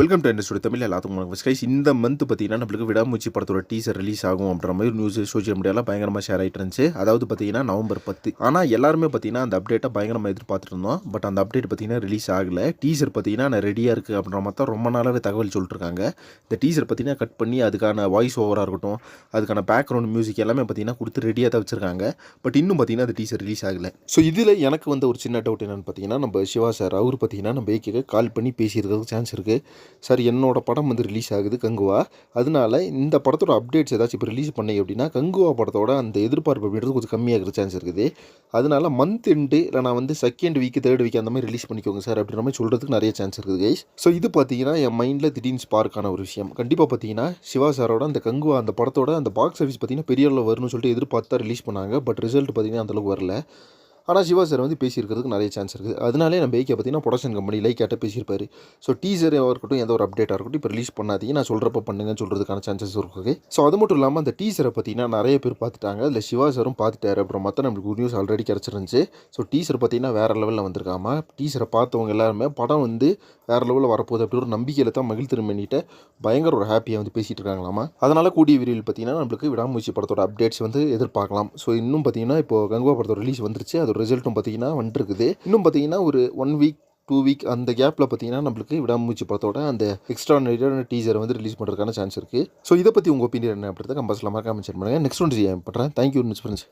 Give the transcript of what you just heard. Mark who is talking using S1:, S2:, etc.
S1: Welcome to industry Tamil எல்லாத்துக்கும் வணக்கம். Skies இந்த மந்த் பார்த்தீங்கன்னா நம்மளுக்கு விடாமூச்சி படத்தோட டீசர் ரிலீஸ் ஆகும் அப்படின்ற மாதிரி நியூஸ் சோஷியல் மீடியாவில் பயங்கரமாக ஷேர் ஆகிட்டு இருந்துச்சு. அதாவது பார்த்தீங்கன்னா நவம்பர் பத்து. ஆனால் எல்லாருமே பார்த்தீங்கன்னா அந்த அப்டேட்டை பயங்கரமாக எதிர்பார்த்துட்டு இருந்தோம். பட் அந்த அப்டேட் பார்த்தீங்கன்னா ரிலீஸ் ஆகலை. டீசர் பார்த்தீங்கன்னா நான் ரெடியாக இருக்குது அப்படின்ற மாதிரி தான் ரொம்ப நாளாகவே தகவல் சொல்லிட்டுருக்காங்க இந்த டீசர் பார்த்தீங்கன்னா கட் பண்ணி அதுக்கான வாய்ஸ் ஓவராக இருக்கட்டும் அதுக்கான பேக்ரவுண்ட் மியூசிக் எல்லாமே பார்த்தீங்கன்னா கொடுத்து ரெடியாக தான் வச்சிருக்காங்க. பட் இன்னும் பார்த்தீங்கன்னா அந்த டீசர் ரிலீஸ் ஆகலை. ஸோ இதில் எனக்கு வந்த ஒரு சின்ன டவுட் என்னென்னு பார்த்தீங்கன்னா நம்ம சிவா சார் அவர் பார்த்தீங்கன்னா நம்ம ஏகே கால் பண்ணி பேசியிருக்கிறதுக்கு சான்ஸ் இருக்குது சார் என்னோட படம் வந்து ரிலீஸ் ஆகுது கங்குவா. அதனால இந்த படத்தோட அப்டேட்ஸ் ஏதாச்சும் இப்போ ரிலீஸ் பண்ணி அப்படின்னா கங்குவா படத்தோட அந்த எதிர்பார்ப்பு அப்படின்றது கொஞ்சம் கம்மியாகிற சான்ஸ் இருக்குது. அதனால மந்த் எண்டு இல்லை நான் வந்து செகண்ட் வீக் தேர்ட் வீக் அந்த மாதிரி ரிலீஸ் பண்ணிக்கோங்க சார் அப்படின்ற மாதிரி சொல்கிறதுக்கு நிறைய சான்ஸ் இருக்குது கைஸ் ஸோ இது பார்த்தீங்கன்னா என் மைண்டில் திடீர்னு ஸ்பார்க்கான ஒரு விஷயம். கண்டிப்பாக பார்த்தீங்கன்னா சிவா சாரோட அந்த கங்குவா அந்த படத்தோட அந்த பாக்ஸ் ஆஃபீஸ் பார்த்தீங்கன்னா பெரிய அளவில் வரும்னு சொல்லிட்டு எதிர்பார்த்தா ரிலீஸ் பண்ணாங்க. பட் ரிசல்ட் பார்த்தீங்கன்னா அந்தளவுக்கு வரல. ஆனால் சிவா சார் வந்து பேசியிருக்கிறதுக்கு நிறைய சான்ஸ் இருக்குது. அதனாலே நம்ம ஏகே பார்த்தீங்கன்னா ப்ரொடக்ஷன் கம்பெனி லைக்காட்ட பேசியிருப்பார்? ஸோ டீசராக இருக்கட்டும் எந்த ஒரு அப்டேட்டாக இருக்கட்டும் இப்போ ரிலீஸ் பண்ணாதீங்க. நான் சொல்கிறப்ப பண்ணுங்கன்னு சொல்கிறதுக்கான சான்சஸ் இருக்குது ஸோ அது மட்டும் இல்லாமல் அந்த டீசரை பார்த்தீங்கன்னா நிறைய பேர் பார்த்துட்டாங்க. அதில் சிவா சாரும் பார்த்துட்டாரு. அப்புறம் மற்ற நம்மளுக்கு ஒரு நியூஸ் ஆல்ரெடி கிடச்சிருந்துச்சு. ஸோ டீசர் பார்த்தீங்கன்னா வேறு லெவலில் வந்திருக்காம டீசரை பார்த்தவங்க எல்லாருமே படம் வந்து வேறு லெவலில் வரப்போகுது அப்படி ஒரு நம்பிக்கையில் தான் மகிழ் திருமணிகிட்ட பயங்கர ஒரு ஹாப்பியாக வந்து பேசிகிட்டு இருக்காங்களாமா? அதனால் கூடிய விரைவில் பார்த்தீங்கன்னா நம்மளுக்கு விடாமூச்சி படத்தோட அப்டேட்ஸ் வந்து எதிர்பார்க்கலாம். ஸோ இன்னும் பார்த்தீங்கன்னா இப்போ கங்குவா படத்தோட ரிலீஸ் வந்துருச்சு. ஒரு ரிசல்ட்டும் பார்த்தீங்கன்னா வந்துருக்குது. இன்னும் பார்த்தீங்கன்னா ஒரு ஒன் வீக் டூ வீக் அந்த கேப்பில் பார்த்தீங்கன்னா நம்மளுக்கு விடாமூச்சி படத்தோட அந்த எக்ஸ்ட்ரா நெரியான டீசரை வந்து ரிலீஸ் பண்ணுறதுக்கான சான்ஸ் இருக்குது ஸோ இதை பற்றி உங்கள் ஒப்பீனியன் என்ன அப்படின்றத கம்பல்ஸில் மறக்காமல் ஷேர் பண்ணுங்கள் நெக்ஸ்ட் ஒன் பண்ணுறேன் தேங்க்யூ ஃப்ரெண்ட்ஸ்